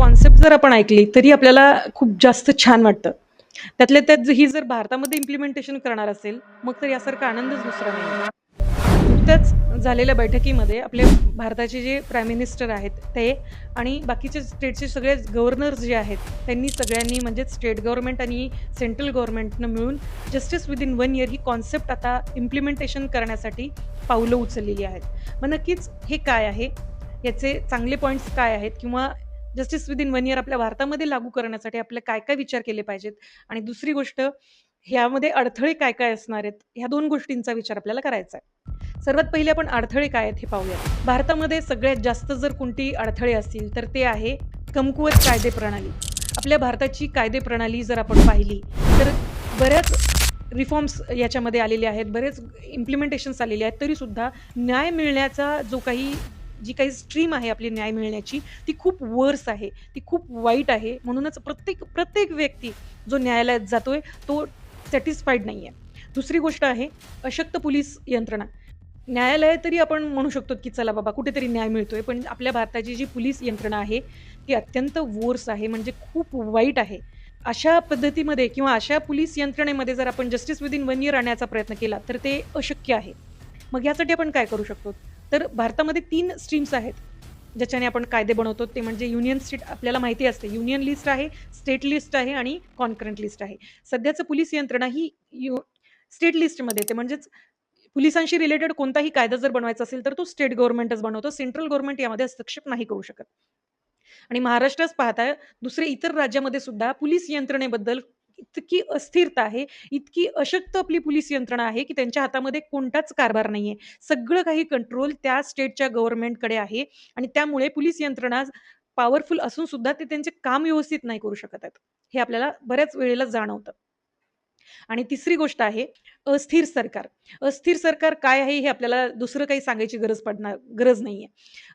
Concept जर आपण ऐकली तरी आपल्याला खूप जास्त छान वाटतं. त्यातल्या त्यात ही जर भारतामध्ये इम्प्लिमेंटेशन करणार असेल मग तर यासारखा आनंदच दुसरा नाही. नुकत्याच झालेल्या बैठकीमध्ये आपले भारताचे जे प्राईम मिनिस्टर आहेत ते आणि बाकीचे स्टेटचे सगळे गव्हर्नर्स जे आहेत त्यांनी सगळ्यांनी म्हणजे स्टेट गव्हर्नमेंट आणि सेंट्रल गव्हर्नमेंटनं मिळून जस्टिस विदिन वन इयर ही कॉन्सेप्ट आता इम्प्लिमेंटेशन करण्यासाठी पावलं उचललेली आहेत. मग नक्कीच हे काय आहे? याचे चांगले पॉईंट्स काय आहेत? किंवा जस्टिस विदिन वन इयर आपल्या भारतामध्ये लागू करण्यासाठी आपले काय काय विचार केले पाहिजेत? आणि दुसरी गोष्ट ह्यामध्ये अडथळे काय काय असणार आहेत? ह्या दोन गोष्टींचा विचार आपल्याला करायचा आहे. सर्वात पहिले आपण अडथळे काय आहेत हे पाहूया भारतामध्ये सगळ्यात जास्त जर कोणती अडथळे असतील तर ते आहे कमकुवत कायदे प्रणाली आपल्या भारताची कायदे प्रणाली जर आपण पाहिली तर बऱ्याच रिफॉर्म्स याच्यामध्ये आलेले आहेत बरेच इम्प्लिमेंटेशन्स आलेले आहेत तरीसुद्धा न्याय मिळण्याचा जो काही जी काही स्ट्रीम आहे आपली न्याय मिळण्याची ती खूप वर्स आहे. ती खूप वाईट आहे. म्हणूनच प्रत्येक प्रत्येक व्यक्ती जो न्यायालयात जातोय तो सॅटिस्फाईड नाही आहे दुसरी गोष्ट आहे अशक्त पोलीस यंत्रणा. न्यायालय तरी आपण म्हणू शकतो की चला बाबा कुठेतरी न्याय मिळतोय पण आपल्या भारताची जी पोलीस यंत्रणा आहे ती अत्यंत वोर्स आहे म्हणजे खूप वाईट आहे. अशा पद्धतीमध्ये किंवा अशा पोलीस यंत्रणेमध्ये जर आपण जस्टिस विदिन वन इयर आणण्याचा प्रयत्न केला तर ते अशक्य आहे. मग यासाठी आपण काय करू शकतो? तर भारतामध्ये तीन स्ट्रीम्स आहेत ज्याच्याने आपण कायदे बनवतो. ते म्हणजे युनियन स्टेट आपल्याला माहिती असते युनियन लिस्ट आहे स्टेट लिस्ट आहे आणि कॉन्करंट लिस्ट आहे. सध्याचं पोलीस यंत्रणा ही यु स्टेट लिस्टमध्ये येते. म्हणजेच पोलिसांशी रिलेटेड कोणताही कायदा जर बनवायचा असेल तर तो स्टेट गव्हर्नमेंटच बनवतो. सेंट्रल गव्हर्नमेंट यामध्ये हस्तक्षेप नाही करू शकत. आणि महाराष्ट्रच पाहता दुसरे इतर राज्यामध्ये सुद्धा पोलीस यंत्रणेबद्दल इतकी अस्थिरता आहे इतकी अशक्त आपली पोलीस यंत्रणा आहे की त्यांच्या हातामध्ये कोणताच कारभार नाहीये. सगळं काही कंट्रोल त्या स्टेटच्या गव्हर्नमेंटकडे आहे आणि त्यामुळे पोलीस यंत्रणा पॉवरफुल असून सुद्धा ते त्यांचे काम व्यवस्थित नाही करू शकत आहेत. हे आपल्याला बऱ्याच वेळेला जाणवतं. आणि तिसरी गोष्ट आहे अस्थिर सरकार. अस्थिर सरकार काय आहे हे आपल्याला दुसरं काही सांगायची गरज पडणार गरज नाहीये.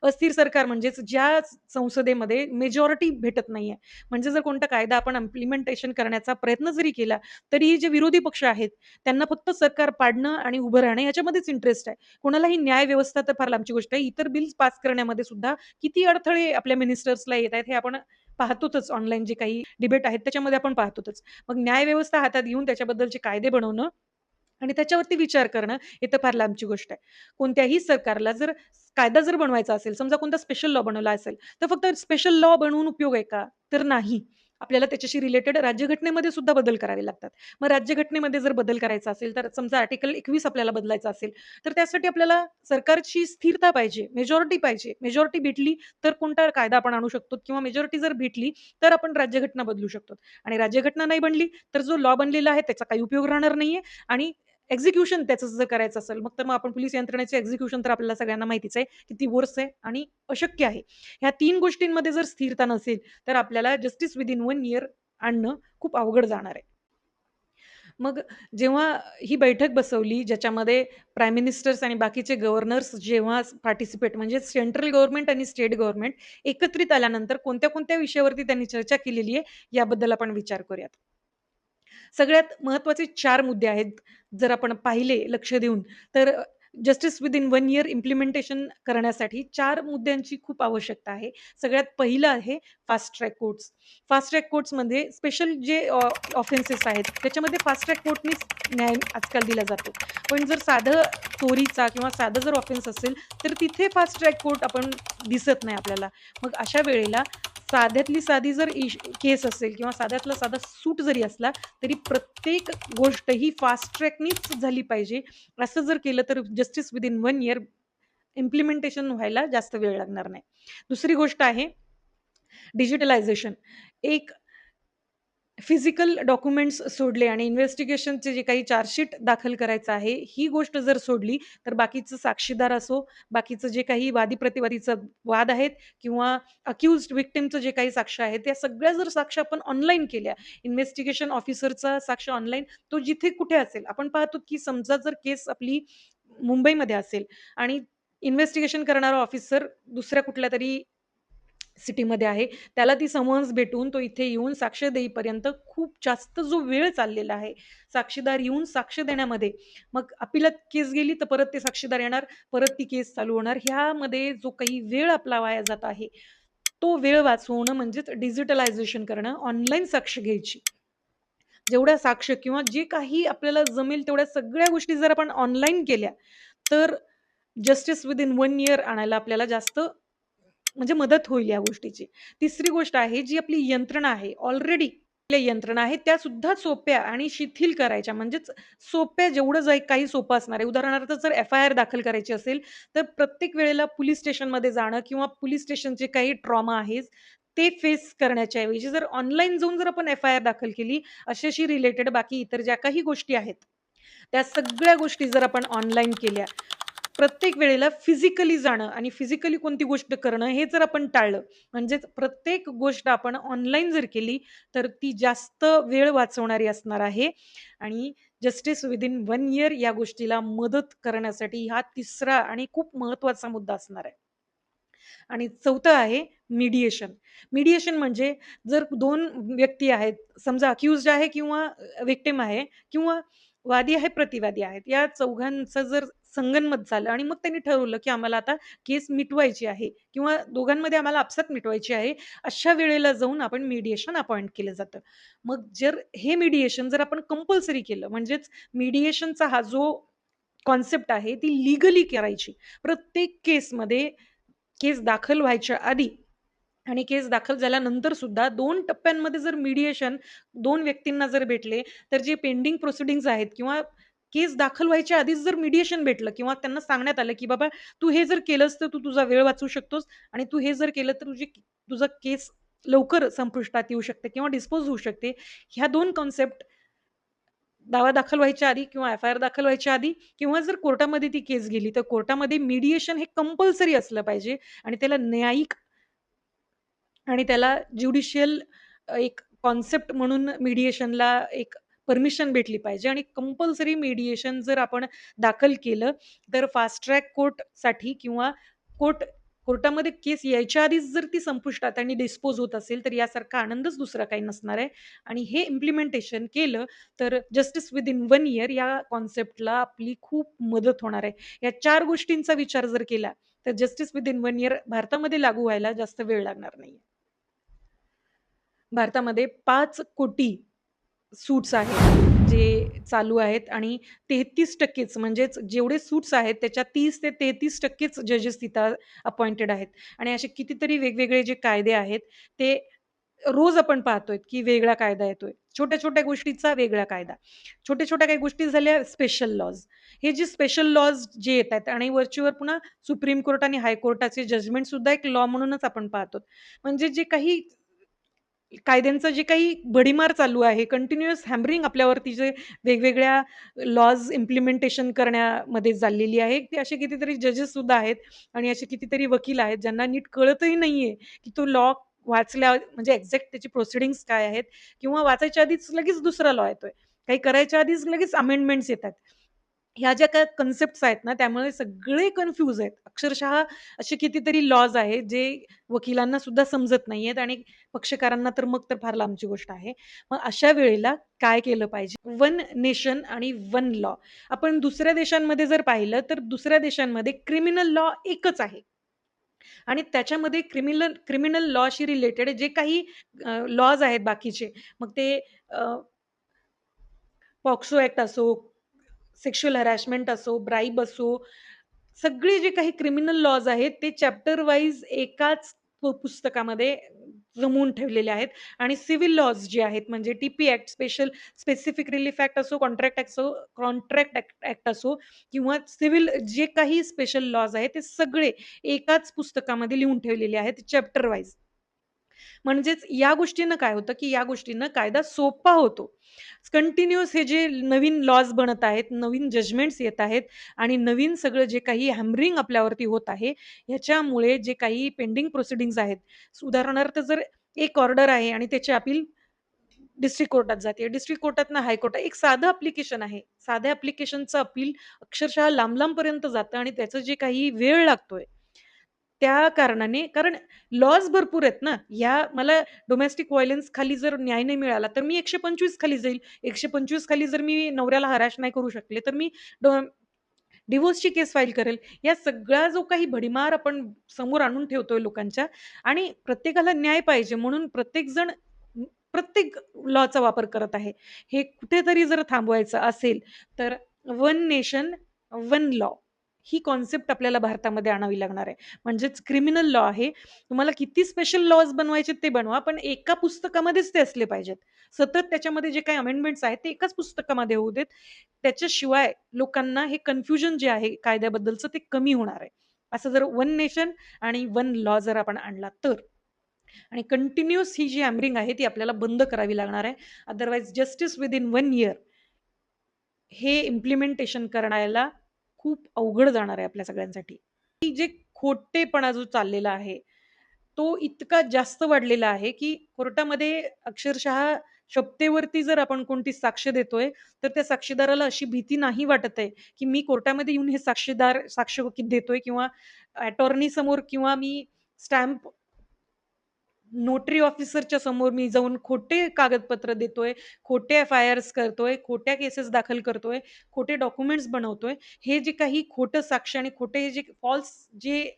अस्थिर सरकार म्हणजेच ज्या संसदेमध्ये मेजॉरिटी भेटत नाहीये. म्हणजे जर कोणता कायदा आपण इम्प्लिमेंटेशन करण्याचा प्रयत्न जरी केला तरीही जे विरोधी पक्ष आहेत त्यांना फक्त सरकार पाडणं आणि उभं राहणं याच्यामध्येच इंटरेस्ट आहे. कोणालाही न्याय व्यवस्था तर फार लांबची गोष्ट आहे. इतर बिल्स पास करण्यामध्ये सुद्धा किती अडथळे आपल्या मिनिस्टर्सला येत आहेत हे आपण पाहतोच ऑनलाईन जे काही डिबेट आहेत त्याच्यामध्ये आपण पाहतोच मग न्यायव्यवस्था हातात घेऊन त्याच्याबद्दलचे कायदे बनवणं आणि त्याच्यावरती विचार करणं हे तर फार लांबची गोष्ट आहे. कोणत्याही सरकारला जर कायदा जर बनवायचा असेल समजा कोणता स्पेशल लॉ बनवला असेल तर फक्त स्पेशल लॉ बनवून उपयोग आहे का? तर नाही. आपल्याला त्याच्याशी रिलेटेड राज्यघटनेमध्ये सुद्धा बदल करावे लागतात. मग राज्यघटनेमध्ये जर बदल करायचा असेल तर समजा आर्टिकल एकवीस आपल्याला बदलायचा असेल तर त्यासाठी आपल्याला सरकारची स्थिरता पाहिजे मेजॉरिटी पाहिजे. मेजॉरिटी भेटली तर कोणता कायदा आपण आणू शकतो? किंवा मेजॉरिटी जर भेटली तर आपण राज्यघटना बदलू शकतो. आणि राज्यघटना नाही बनली तर जो लॉ बनलेला आहे त्याचा काही उपयोग राहणार नाहीये. आणि एक्झिक्युशन त्याचं जर करायचं असेल मग तर मग आपण पोलीस यंत्रणेचे एक्झिक्युशन तर आपल्याला सगळ्यांना माहितीच आहे की ती वर्स आहे आणि अशक्य आहे. ह्या तीन गोष्टींमध्ये जर स्थिरता नसेल तर आपल्याला जस्टिस विदिन वन इयर आणणं खूप अवघड जाणार आहे. मग जेव्हा ही बैठक बसवली ज्याच्यामध्ये प्राईम मिनिस्टर्स आणि बाकीचे गव्हर्नर्स जेव्हा पार्टिसिपेट म्हणजे सेंट्रल गव्हर्नमेंट आणि स्टेट गव्हर्नमेंट एकत्रित आल्यानंतर कोणत्या कोणत्या विषयावरती त्यांनी चर्चा केलेली आहे याबद्दल आपण विचार करूयात. सगळ्यात महत्त्वाचे चार मुद्दे आहेत जर आपण पाहिले लक्ष देऊन. तर justice within one year implementation करण्यासाठी चार मुद्द्यांची खूप आवश्यकता आहे. सगळ्यात पहिलं आहे fast track courts fast track कोर्ट्समध्ये special जे ऑफेन्सेस आहेत त्याच्यामध्ये फास्ट ट्रॅक कोर्टनीच न्याय आजकाल दिला जातो. पण जर साधं चोरीचा किंवा साधं जर ऑफेन्स असेल तर तिथे फास्ट ट्रॅक कोर्ट आपण दिसत नाही आपल्याला. मग अशा वेळेला साध्यातली साधी जर इश केस असेल किंवा साध्यातला साधा सूट जरी असला तरी प्रत्येक गोष्ट ही फास्ट ट्रॅकनीच झाली पाहिजे. असं जर केलं तर justice within one year implementation व्हायला जास्त वेळ लागणार नाही. दुसरी गोष्ट आहे डिजिटलायझेशन एक फिजिकल डॉक्युमेंट्स सोडले आणि इन्व्हेस्टिगेशनचे जे काही चार्जशीट दाखल करायचं आहे ही गोष्ट जर सोडली तर बाकीचं साक्षीदार असो बाकीचं जे काही वादी प्रतिवादीचं वाद आहेत किंवा अक्युज विक्टिमचं जे काही साक्ष आहेत त्या सगळ्या जर साक्ष आपण ऑनलाईन केल्या इन्व्हेस्टिगेशन ऑफिसरचा साक्ष ऑनलाईन तो जिथे कुठे असेल आपण पाहतो की समजा जर केस आपली मुंबईमध्ये असेल आणि इन्व्हेस्टिगेशन करणारा ऑफिसर दुसऱ्या कुठल्या तरी सिटीमध्ये आहे. त्याला ती समन्स भेटून तो इथे येऊन साक्ष देईपर्यंत खूप जास्त जो वेळ चाललेला आहे साक्षीदार येऊन साक्ष देण्यामध्ये. मग अपिलात केस गेली तर परत ते साक्षीदार येणार परत ती केस चालू होणार. ह्यामध्ये जो काही वेळ आपला वाया जात आहे तो वेळ वाचवणं म्हणजेच डिजिटलायझेशन करणं, ऑनलाईन साक्ष घ्यायची. जेवढ्या साक्ष किंवा जे काही आपल्याला जमेल तेवढ्या सगळ्या गोष्टी जर आपण ऑनलाईन केल्या, तर जस्टिस विदिन वन इयर आणायला आपल्याला जास्त म्हणजे मदत होईल या गोष्टीची. तिसरी गोष्ट आहे जी आपली यंत्रणा आहे, ऑलरेडी आपल्या यंत्रणा आहेत त्या सुद्धा सोप्या आणि शिथिल करायच्या. म्हणजेच सोप्या जेवढं जाई काही सोपं असणार आहे. उदाहरणार्थ जर एफ-आय-आर दाखल करायची असेल, तर प्रत्येक वेळेला पोलीस स्टेशनमध्ये जाणं किंवा पोलीस स्टेशनचे काही ट्रॉमा आहेत, ते फेस करण्याच्या ऐवजी जर ऑनलाईन जाऊन जर आपण एफ-आय-आर दाखल केली, अशाशी रिलेटेड बाकी इतर ज्या काही गोष्टी आहेत, त्या सगळ्या गोष्टी जर आपण ऑनलाईन केल्या, प्रत्येक वेळेला फिजिकली जाणं आणि फिजिकली कोणती गोष्ट करणं हे जर आपण टाळलं, म्हणजेच प्रत्येक गोष्ट आपण ऑनलाईन जर केली, तर ती जास्त वेळ वाचवणारी असणार आहे आणि जस्टिस विदिन वन इयर या गोष्टीला मदत करण्यासाठी हा तिसरा आणि खूप महत्त्वाचा मुद्दा असणार आहे. आणि चौथं आहे मीडिएशन. मीडिएशन म्हणजे जर दोन व्यक्ती आहेत, समजा अक्युज आहे किंवा विक्टिम आहे किंवा वादी आहे, प्रतिवादी आहेत. या चौघांचं जर संगनमत झालं आणि मग त्यांनी ठरवलं, की आम्हाला आता केस मिटवायची आहे किंवा दोघांमध्ये आम्हाला आपसात मिटवायची आहे. अशा वेळेला जाऊन आपण मीडिएशन अपॉइंट केलं जातं. मग जर हे मीडिएशन जर आपण कंपल्सरी केलं, म्हणजेच मीडिएशनचा हा जो कॉन्सेप्ट आहे ती लीगली करायची. प्रत्येक केसमध्ये केस दाखल व्हायच्या आधी आणि केस दाखल झाल्यानंतर सुद्धा दोन टप्प्यांमध्ये जर मीडिएशन दोन व्यक्तींना जर भेटले, तर जे पेंडिंग प्रोसिडिंग्स आहेत किंवा केस दाखल व्हायच्या आधीच जर मीडिएशन भेटलं किंवा त्यांना सांगण्यात आलं, की "बाबा तू हे जर केलंस तर तू तुझा वेळ वाचवू शकतोस आणि तू हे जर केलं तर तुझी तुझा केस लवकर संपुष्टात येऊ शकते किंवा डिस्पोज होऊ शकते." ह्या दोन कॉन्सेप्ट दावा दाखल व्हायच्या आधी किंवा एफ-आय-आर दाखल व्हायच्या आधी किंवा जर कोर्टामध्ये ती केस गेली, तर कोर्टामध्ये मीडिएशन हे कंपल्सरी असलं पाहिजे आणि त्याला न्यायिक आणि त्याला ज्युडिशियल एक कॉन्सेप्ट म्हणून मीडिएशनला एक परमिशन भेटली पाहिजे आणि कंपल्सरी मीडिएशन जर आपण दाखल केलं, तर फास्ट ट्रॅक कोर्टसाठी किंवा कोर्ट कोर्टामध्ये केस यायच्या आधीच जर ती संपुष्टात आणि डिस्पोज होत असेल, तर यासारखा आनंदच दुसरा काही नसणार आहे आणि हे इम्प्लिमेंटेशन केलं, तर जस्टिस विदीन वन इयर या कॉन्सेप्टला आपली खूप मदत होणार आहे. या चार गोष्टींचा विचार जर केला, तर जस्टिस विदीन वन इयर भारतामध्ये लागू व्हायला जास्त वेळ लागणार नाहीये. भारतामध्ये पाच कोटी सूट्स आहेत, जे चालू आहेत आणि 33% म्हणजेच जेवढे सूट्स आहेत त्याच्या तीस ते तेहतीस टक्केच जजेस तिथं अपॉइंटेड आहेत आणि असे कितीतरी वेगवेगळे जे कायदे आहेत, ते रोज आपण पाहतोय, की वेगळा कायदा येतोय. छोट्या-छोट्या गोष्टीचा वेगळा कायदा. छोट्या-छोट्या काही गोष्टी झाल्या स्पेशल लॉज. हे जे स्पेशल लॉज जे येत आहेत आणि वरचीवर पुन्हा सुप्रीम कोर्ट आणि हायकोर्टाचे जजमेंट सुद्धा एक लॉ म्हणूनच आपण पाहतो. म्हणजे जे काही कायद्यांचं जे काही भडीमार चालू आहे, कंटिन्युअस हॅमरिंग आपल्यावरती जे वेगवेगळ्या लॉज इम्प्लिमेंटेशन करण्यामध्ये चाललेली आहे. ते असे कितीतरी जजेस सुद्धा आहेत आणि असे कितीतरी वकील आहेत, ज्यांना नीट कळतही नाहीये, की तो लॉ वाचल्या म्हणजे एक्झॅक्ट त्याची प्रोसिडिंग्स काय आहेत किंवा वाचायच्या आधीच लगेच दुसरा लॉ येतोय. काही करायच्या आधीच लगेच अमेंडमेंट्स येतात. ह्या ज्या काही कन्सेप्ट्स आहेत ना, त्यामुळे सगळे कन्फ्यूज आहेत. अक्षरशः असे कितीतरी लॉज आहेत, जे वकिलांना सुद्धा समजत नाहीयेत आणि पक्षकारांना तर मग तर फार लांबची गोष्ट आहे. मग अशा वेळेला काय केलं पाहिजे? वन नेशन आणि वन लॉ. आपण दुसऱ्या देशांमध्ये जर पाहिलं, तर दुसऱ्या देशांमध्ये क्रिमिनल लॉ एकच आहे. आणि त्याच्यामध्ये क्रिमिनल क्रिमिनल लॉशी रिलेटेड जे काही अ, लॉज आहेत बाकीचे, मग ते अ पॉक्सो ॲक्ट असो, सेक्शुअल हॅरॅसमेंट असो, ब्राईब असो, सगळे जे काही क्रिमिनल लॉज आहेत, ते चॅप्टर वाईज एकाच पु पुस्तकामध्ये जमवून ठेवलेले आहेत आणि सिव्हिल लॉज जे आहेत, म्हणजे T P act, special specific relief act असो, कॉन्ट्रॅक्ट असो कॉन्ट्रॅक्ट ॲक्ट ॲक्ट असो किंवा सिव्हिल जे काही स्पेशल लॉज आहेत, ते सगळे एकाच पुस्तकामध्ये लिहून ठेवलेले आहेत चॅप्टर वाईज. म्हणजेच या गोष्टीनं काय होतं, की या गोष्टीनं कायदा सोपा होतो. कंटिन्युअस हे जे नवीन लॉज बनत आहेत, नवीन जजमेंट्स येत आहेत आणि नवीन सगळं जे काही हॅमरिंग आपल्यावरती होत आहे, ह्याच्यामुळे जे काही पेंडिंग प्रोसिडिंग्स आहेत, उदाहरणार्थ जर एक ऑर्डर आहे आणि त्याची अपील डिस्ट्रिक्ट कोर्टात जाते. डिस्ट्रिक्ट कोर्टातनं हायकोर्ट एक साधं अप्लिकेशन आहे. साध्या ॲप्लिकेशनचं अपील अक्षरशः लांब-लांबपर्यंत जातं आणि त्याचं जे काही वेळ लागतोय, त्या कारणाने कारण लॉज भरपूर आहेत ना. ह्या मला डोमेस्टिक व्हायलन्स खाली जर न्याय नाही मिळाला, तर मी 125 खाली जाईल. 125 खाली जर मी नवऱ्याला हराश नाही करू शकले, तर मी डो डिव्होर्सची केस फाईल करेल. या सगळा जो काही भडीमार आपण समोर आणून ठेवतोय लोकांच्या आणि प्रत्येकाला न्याय पाहिजे म्हणून प्रत्येकजण प्रत्येक लॉचा वापर करत आहे. हे कुठेतरी जर थांबवायचं असेल, तर वन नेशन, वन लॉ ही कॉन्सेप्ट आपल्याला भारतामध्ये आणावी लागणार आहे. म्हणजेच क्रिमिनल लॉ आहे. तुम्हाला किती स्पेशल लॉज बनवायचे ते बनवा, पण एका पुस्तकामध्येच ते असले पाहिजेत. सतत त्याच्यामध्ये जे काही अमेंडमेंट्स आहेत ते एकाच पुस्तकामध्ये होऊ देत. त्याच्याशिवाय लोकांना हे कन्फ्युजन जे आहे कायद्याबद्दलचं ते कमी होणार आहे. असं जर वन नेशन आणि वन लॉ जर आपण आणला तर. आणि कंटिन्युअस ही जी हॅमरिंग आहे ती आपल्याला बंद करावी लागणार आहे. Otherwise justice within one year हे इम्प्लिमेंटेशन करायला खूप अवघड जाणार आहे आपल्या सगळ्यांसाठी. की जे खोटेपणा जो चाललेला आहे, तो इतका जास्त वाढलेला आहे, की कोर्टामध्ये अक्षरशः शपतेवरती जर आपण कोणती साक्ष देतोय, तर त्या साक्षीदाराला अशी भीती नाही वाटत आहे, की मी कोर्टामध्ये येऊन हे साक्षीदार साक्ष देतोय किंवा अटॉर्नी समोर किंवा मी स्टॅम्प नोटरी ऑफिसरच्या समोर मी जाऊन खोटे कागदपत्र देतोय, खोटे एफ-आय-आर्स करतोय, खोट्या केसेस दाखल करतोय, खोटे डॉक्युमेंट्स बनवतोय. हे जे काही खोटं साक्ष आणि खोटे जे फॉल्स जे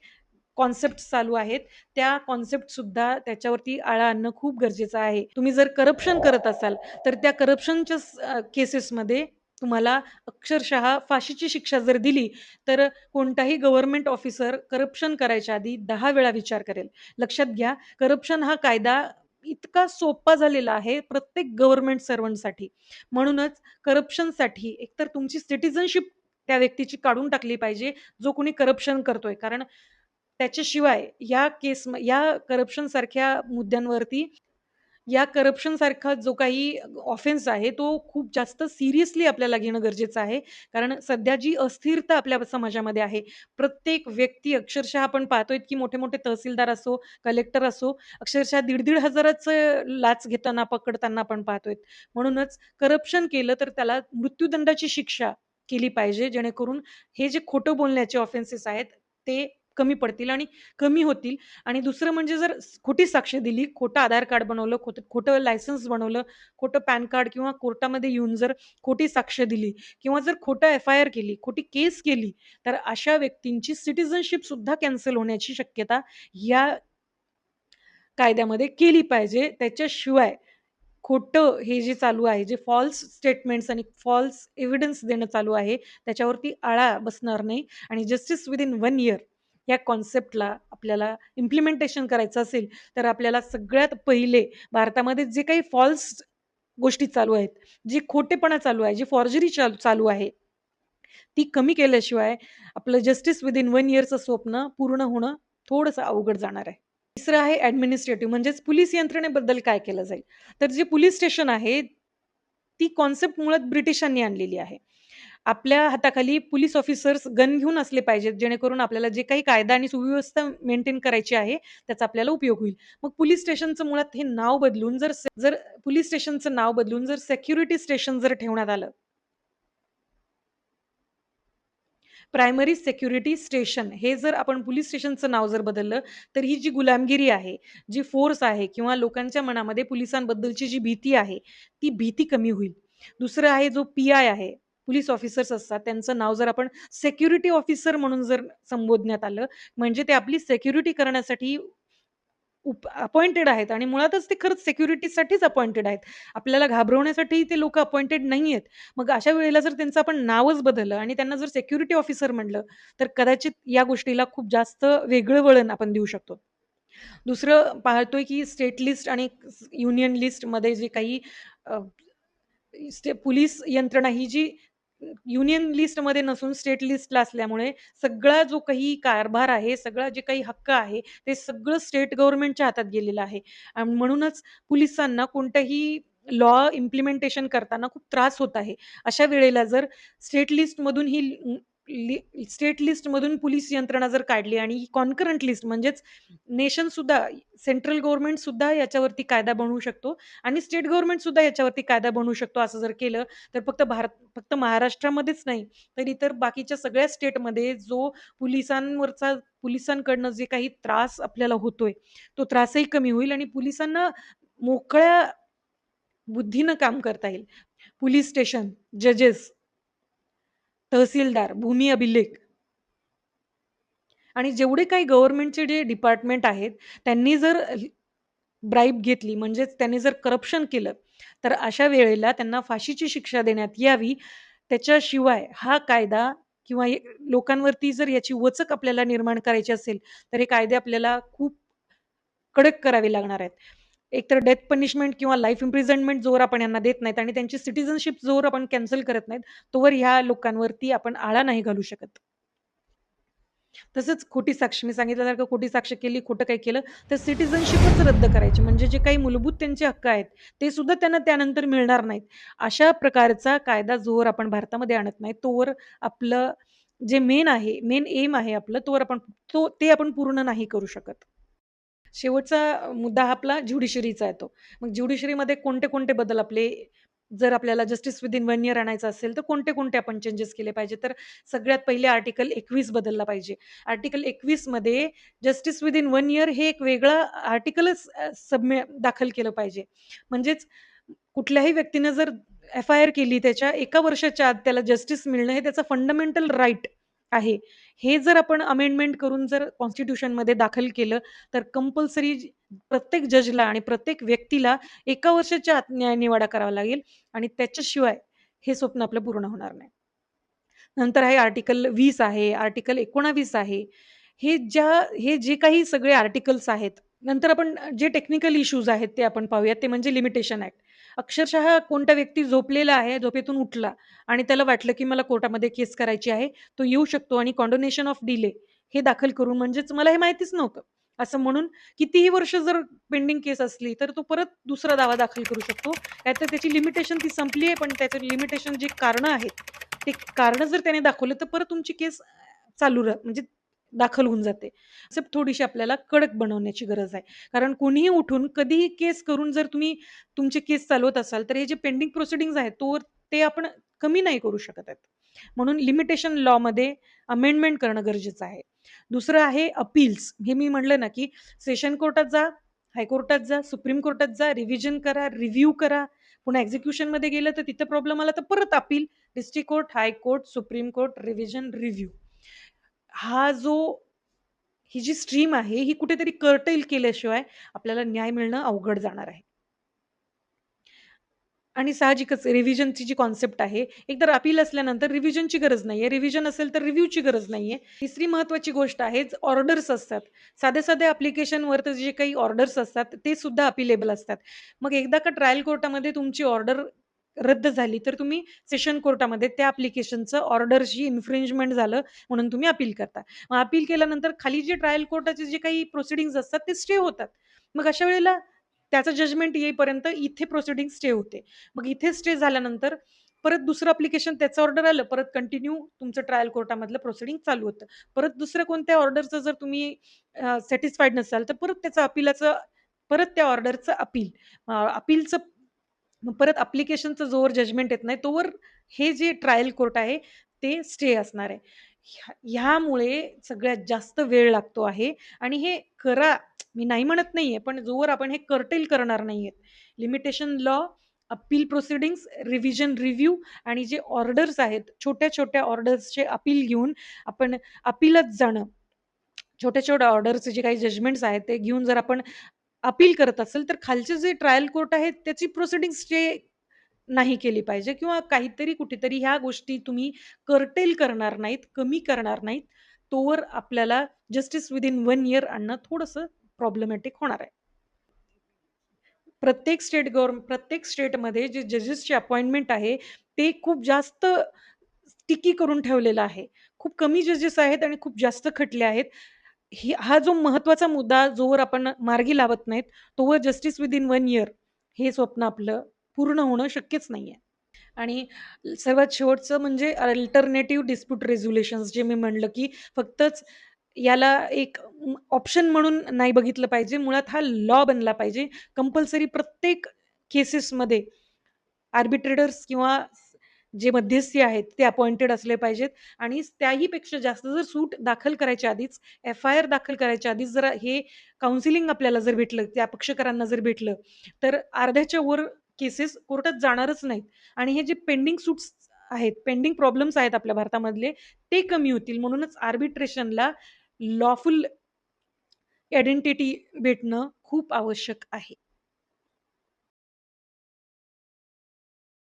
कॉन्सेप्ट चालू आहेत, त्या कॉन्सेप्ट सुद्धा त्याच्यावरती आळा आणणं खूप गरजेचं आहे. तुम्ही जर करप्शन करत असाल, तर त्या करप्शनच्या केसेसमध्ये तुम्हाला अक्षरशः फाशीची शिक्षा जर दिली, तर कोणताही गव्हर्नमेंट ऑफिसर करप्शन करायच्या आधी दहा वेळा विचार करेल. लक्षात घ्या, करप्शन हा कायदा इतका सोपा झालेला आहे प्रत्येक गव्हर्नमेंट सर्वंटसाठी म्हणूनच करप्शनसाठी एकतर तुमची सिटिझनशिप त्या व्यक्तीची काढून टाकली पाहिजे, जो कोणी करप्शन करतोय. कारण त्याच्याशिवाय या केस या करप्शन सारख्या मुद्द्यांवरती या करप्शनसारखा जो काही ऑफेन्स आहे, तो खूप जास्त सिरियसली आपल्याला घेणं गरजेचं आहे. कारण सध्या जी अस्थिरता आपल्या समाजामध्ये आहे, प्रत्येक व्यक्ती अक्षरशः आपण पाहतोय की मोठे-मोठे तहसीलदार असो, कलेक्टर असो, अक्षरशः दीड-दीड हजाराचं लाच घेताना, पकडताना आपण पाहतोय. म्हणूनच करप्शन केलं तर त्याला मृत्यूदंडाची शिक्षा केली पाहिजे, जेणेकरून हे जे खोटं बोलण्याचे ऑफेन्सेस आहेत, ते कमी पडतील आणि कमी होतील आणि दुसरं म्हणजे जर खोटी साक्ष दिली, खोटं आधार कार्ड बनवलं, खोटं खोटं लायसन्स बनवलं, खोटं पॅन कार्ड किंवा कोर्टामध्ये येऊन जर खोटी साक्ष दिली किंवा जर खोटं एफ-आय-आर केली, खोटी केस केली, तर अशा व्यक्तींची सिटिझनशिप सुद्धा कॅन्सल होण्याची शक्यता या कायद्यामध्ये केली पाहिजे. त्याच्याशिवाय खोटं हे जे चालू आहे, जे फॉल्स स्टेटमेंट्स आणि फॉल्स एव्हिडन्स देणं चालू आहे, त्याच्यावरती आळा बसणार नाही आणि जस्टिस विदिन वन इयर या कॉन्सेप्टला आपल्याला इम्प्लिमेंटेशन करायचं असेल, तर आपल्याला सगळ्यात पहिले भारतामध्ये जे काही फॉल्स गोष्टी चालू आहेत, जे खोटेपणा चालू आहे, जी फॉर्जरी चालू आहे, ती कमी केल्याशिवाय आपलं जस्टिस विदिन वन इयरचं स्वप्न पूर्ण होणं थोडंसं अवघड जाणार आहे. तिसरं आहे ॲडमिनिस्ट्रेटिव्ह म्हणजेच पोलीस यंत्रणेबद्दल काय केलं जाईल? तर जे पोलीस स्टेशन आहे, ती कॉन्सेप्ट मुळात ब्रिटिशांनी आणलेली आहे. आपल्या हाताखाली पोलीस ऑफिसर्स गन घेऊन असले पाहिजेत, जेणेकरून आपल्याला जे काही कायदा आणि सुव्यवस्था मेंटेन करायची आहे, त्याचा आपल्याला उपयोग होईल. मग पोलीस स्टेशनचं मुळात हे नाव बदलून जर जर पोलीस स्टेशनचं नाव बदलून जर सेक्युरिटी स्टेशन जर ठेवण्यात आलं प्रायमरी सेक्युरिटी स्टेशन हे जर आपण पोलीस स्टेशनचं नाव जर बदललं, तर ही जी गुलामगिरी आहे, जी फोर्स आहे किंवा लोकांच्या मनामध्ये पोलिसांबद्दलची जी भीती आहे, ती भीती कमी होईल. दुसरं आहे जो पी-आय आहे, पोलीस ऑफिसर्स असतात, त्यांचं नाव जर आपण सेक्युरिटी ऑफिसर म्हणून जर संबोधण्यात आलं, म्हणजे ते आपली सेक्युरिटी करण्यासाठी उप अपॉइंटेड आहेत आणि मुळातच ते खरंच सेक्युरिटीसाठीच अपॉइंटेड आहेत. आपल्याला घाबरवण्यासाठी ते लोकं अपॉइंटेड नाही आहेत मग अशा वेळेला जर त्यांचं आपण नावच बदललं आणि त्यांना जर सेक्युरिटी ऑफिसर म्हटलं, तर कदाचित या गोष्टीला खूप जास्त वेगळं वळण आपण देऊ शकतो. दुसरं पाहतोय की स्टेट लिस्ट आणि युनियन लिस्टमध्ये जे काही स्टे पोलीस यंत्रणा ही जी युनियन लिस्टमध्ये नसून स्टेट लिस्टला असल्यामुळे सगळा जो काही कारभार आहे, सगळा जे काही हक्क आहे, ते सगळं स्टेट गव्हर्नमेंटच्या हातात गेलेलं आहे. म्हणूनच पोलिसांना कोणतंही लॉ इम्प्लिमेंटेशन करताना खूप त्रास होत आहे. अशा वेळेला जर स्टेट लिस्टमधून ही लि स्टेट लिस्टमधून पोलीस यंत्रणा जर काढली आणि कॉन्करंट लिस्ट म्हणजेच नेशन सुद्धा सेंट्रल गव्हर्नमेंट सुद्धा याच्यावरती कायदा बनवू शकतो आणि स्टेट गव्हर्नमेंट सुद्धा याच्यावरती कायदा बनवू शकतो असं जर केलं तर फक्त भारत फक्त महाराष्ट्रामध्येच नाही तर इतर बाकीच्या सगळ्या स्टेटमध्ये जो पोलिसांवरचा पोलिसांकडनं जे काही त्रास आपल्याला होतोय तो त्रासही कमी होईल आणि पोलिसांना मोकळ्या बुद्धीनं काम करता येईल. पोलीस स्टेशन जजेस तहसीलदार, भूमी अभिलेख आणि जेवढे काही गव्हर्नमेंटचे जे डिपार्टमेंट आहेत, त्यांनी जर ब्राईब घेतली म्हणजेच त्यांनी जर करप्शन केलं, तर अशा वेळेला त्यांना फाशीची शिक्षा देण्यात यावी. त्याच्याशिवाय हा कायदा किंवा लोकांवरती जर याची वचक आपल्याला निर्माण करायची असेल, तर हे कायदे आपल्याला खूप कडक करावे लागणार आहेत. एकतर डेथ पनिशमेंट किंवा लाईफ इम्प्रिझनमेंट जोर आपण यांना देत नाहीत आणि त्यांची सिटिझनशिप जोवर आपण कॅन्सल करत नाहीत, तोवर ह्या लोकांवरती आपण आळा नाही घालू शकत. तसंच खोटी साक्ष मी सांगितल्यासारखं खोटी साक्ष केली, खोटं काही केलं, तर सिटिझनशिपच रद्द करायची. म्हणजे जे काही मूलभूत त्यांचे हक्क आहेत, ते सुद्धा त्यांना त्यानंतर मिळणार नाहीत. अशा प्रकारचा कायदा जोवर आपण भारतामध्ये आणत नाही, तोवर आपलं जे मेन आहे, मेन एम आहे आपलं, तोवर आपण तो ते आपण पूर्ण नाही करू शकत. शेवटचा मुद्दा आपला ज्युडिशरीचा येतो. मग ज्युडिशरीमध्ये कोणते-कोणते बदल आपले जर आपल्याला जस्टिस विदिन वन इयर आणायचं असेल, तर कोणते-कोणते आपण चेंजेस केले पाहिजे? तर सगळ्यात पहिले आर्टिकल 21 बदलला पाहिजे. आर्टिकल 21 मध्ये जस्टिस विदिन वन इयर हे एक वेगळं आर्टिकलच सबमे सबमि दाखल केलं पाहिजे. म्हणजेच कुठल्याही व्यक्तीनं जर एफ-आय-आर केली, त्याच्या एका वर्षाच्या आत त्याला जस्टिस मिळणं हे त्याचा फंडामेंटल राईट आहे. हे जर आपण अमेंडमेंट करून जर कॉन्स्टिट्यूशनमध्ये दाखल केलं, तर कंपल्सरी प्रत्येक जजला आणि प्रत्येक व्यक्तीला एका वर्षाच्या आत न्यायनिवाडा करावा लागेल आणि त्याच्याशिवाय हे स्वप्न आपलं पूर्ण होणार नाही. नंतर आहे आर्टिकल वीस आहे, आर्टिकल 19 आहे. हे ज्या हे जे काही सगळे आर्टिकल्स आहेत, नंतर आपण जे टेक्निकल इश्यूज आहेत ते आपण पाहूयात. ते म्हणजे लिमिटेशन ॲक्ट. अक्षरशः कोणता व्यक्ती झोपलेला आहे, झोपेतून उठला आणि त्याला वाटलं, की मला कोर्टामध्ये केस करायची आहे. तो येऊ शकतो आणि कॉन्डोनेशन ऑफ डिले हे दाखल करून म्हणजेच मला हे माहितीच नव्हतं. असं म्हणून कितीही वर्ष जर पेंडिंग केस असली, तर तो परत दुसरा दावा दाखल करू शकतो. नाहीतर त्याची लिमिटेशन ती संपली आहे, पण त्याचं लिमिटेशन जे कारणं आहेत, ते कारणं जर त्याने दाखवलं, तर परत तुमची केस चालू राह म्हणजे दाखल होऊन जाते. असं थोडीशी आपल्याला कडक बनवण्याची गरज आहे. कारण कोणीही उठून कधीही केस करून जर तुम्ही तुमचे केस चालवत असाल, तर हे जे पेंडिंग प्रोसिडिंग्ज आहेत, तो ते आपण कमी नाही करू शकत आहेत. म्हणून लिमिटेशन लॉमध्ये अमेंडमेंट करणं गरजेचं आहे. दुसरं आहे अपील्स. हे मी म्हटलं ना, की सेशन कोर्टात जा, हायकोर्टात जा, सुप्रीम कोर्टात जा, रिव्हिजन करा, रिव्ह्यू करा. पुन्हा एक्झिक्युशनमध्ये गेलं, तर तिथं प्रॉब्लेम आला, तर परत appeal, district court, high court, supreme court, revision, review. हा जो ही जी स्ट्रीम आहे, ही कुठेतरी कर्टेल केल्याशिवाय आपल्याला न्याय मिळणं अवघड जाणार आहे. आणि साहजिकच रिव्हिजनची जी कॉन्सेप्ट आहे, एकतर अपील असल्यानंतर रिव्हिजनची गरज नाही आहे रिव्हिजन असेल तर रिव्ह्यूची गरज नाही आहे तिसरी महत्त्वाची गोष्ट आहे ऑर्डर्स असतात. साध्या-साध्या ॲप्लिकेशनवर जे काही ऑर्डर्स असतात, ते सुद्धा अपिलेबल असतात. मग एकदा का ट्रायल कोर्टामध्ये तुमची ऑर्डर रद्द झाली, तर तुम्ही सेशन कोर्टामध्ये त्या ॲप्लिकेशनचं ऑर्डरशी इन्फ्रिंजमेंट झालं म्हणून तुम्ही अपील करता. मग अपील केल्यानंतर खाली जे ट्रायल कोर्टाचे जे काही प्रोसिडिंग्ज असतात, ते स्टे होतात. मग अशा वेळेला त्याचं जजमेंट येईपर्यंत इथे प्रोसिडिंग स्टे होते. मग इथे स्टे झाल्यानंतर परत दुसरं अप्लिकेशन त्याचं ऑर्डर आलं, परत कंटिन्यू तुमचं ट्रायल कोर्टामधलं प्रोसिडिंग चालू होतं. परत दुसऱ्या कोणत्या ऑर्डरचं जर तुम्ही सॅटिस्फाईड नसाल, तर परत त्याचं अपीलाचं परत त्या ऑर्डरचं अपील. अपीलचं मग परत अप्लिकेशनचं जोवर जजमेंट येत नाही, तोवर हे जे ट्रायल कोर्ट आहे, ते स्टे असणार आहे. ह्या ह्यामुळे सगळ्यात जास्त वेळ लागतो आहे आणि हे करा, मी नाही म्हणत नाहीये, पण जोवर आपण हे कर्टेल करणार नाहीयेत, limitation law, appeal proceedings revision, review आणि जे ऑर्डर्स आहेत, छोट्या-छोट्या ऑर्डर्सचे अपील घेऊन आपण अपीलच जाणं. छोट्या-छोट्या ऑर्डरचे जे काही जजमेंट्स आहेत, ते घेऊन जर आपण अपील करत असेल, तर खालचे जे ट्रायल कोर्ट आहेत, त्याची प्रोसिडिंग स्टे नाही केली पाहिजे किंवा काहीतरी कुठेतरी ह्या गोष्टी तुम्ही कर्टेल करणार नाहीत, कमी करणार नाहीत, तोवर आपल्याला जस्टिस विथिन 1 इयर आणणं थोडंसं प्रॉब्लेमॅटिक होणार आहे. प्रत्येक स्टेट गव्हर्न प्रत्येक स्टेटमध्ये जे जजेसची अपॉइंटमेंट आहे, ते खूप जास्त टिकी करून ठेवलेलं आहे. खूप कमी जजेस आहेत आणि खूप जास्त खटले आहेत. ही हा जो महत्त्वाचा मुद्दा जोवर आपण मार्गी लावत नाहीत, तोवर जस्टिस विदीन वन इयर हे स्वप्न आपलं पूर्ण होणं शक्यच नाही आहे आणि सर्वात शेवटचं म्हणजे अल्टरनेटिव्ह डिस्प्यूट रेझ्युलेशन्स जे मी म्हणलं की फक्तच याला एक ऑप्शन म्हणून नाही बघितलं पाहिजे. मुळात हा लॉ बनला पाहिजे. कंपल्सरी प्रत्येक केसेसमध्ये आर्बिट्रेटर्स किंवा जे मध्यस्थी आहेत ते अपॉइंटेड असले पाहिजेत आणि त्याहीपेक्षा जास्त जर सूट दाखल करायच्या आधीच, एफ-आय-आर दाखल करायच्या आधीच जर हे काउन्सिलिंग आपल्याला जर भेटलं, त्या पक्षकारांना जर भेटलं, तर अर्ध्याच्या वर केसेस कोर्टात जाणारच नाहीत आणि हे जे पेंडिंग सूट्स आहेत, पेंडिंग प्रॉब्लेम्स आहेत आपल्या भारतामधले, ते कमी होतील. म्हणूनच आर्बिट्रेशनला लॉफुल आयडेंटिटी भेटणं खूप आवश्यक आहे.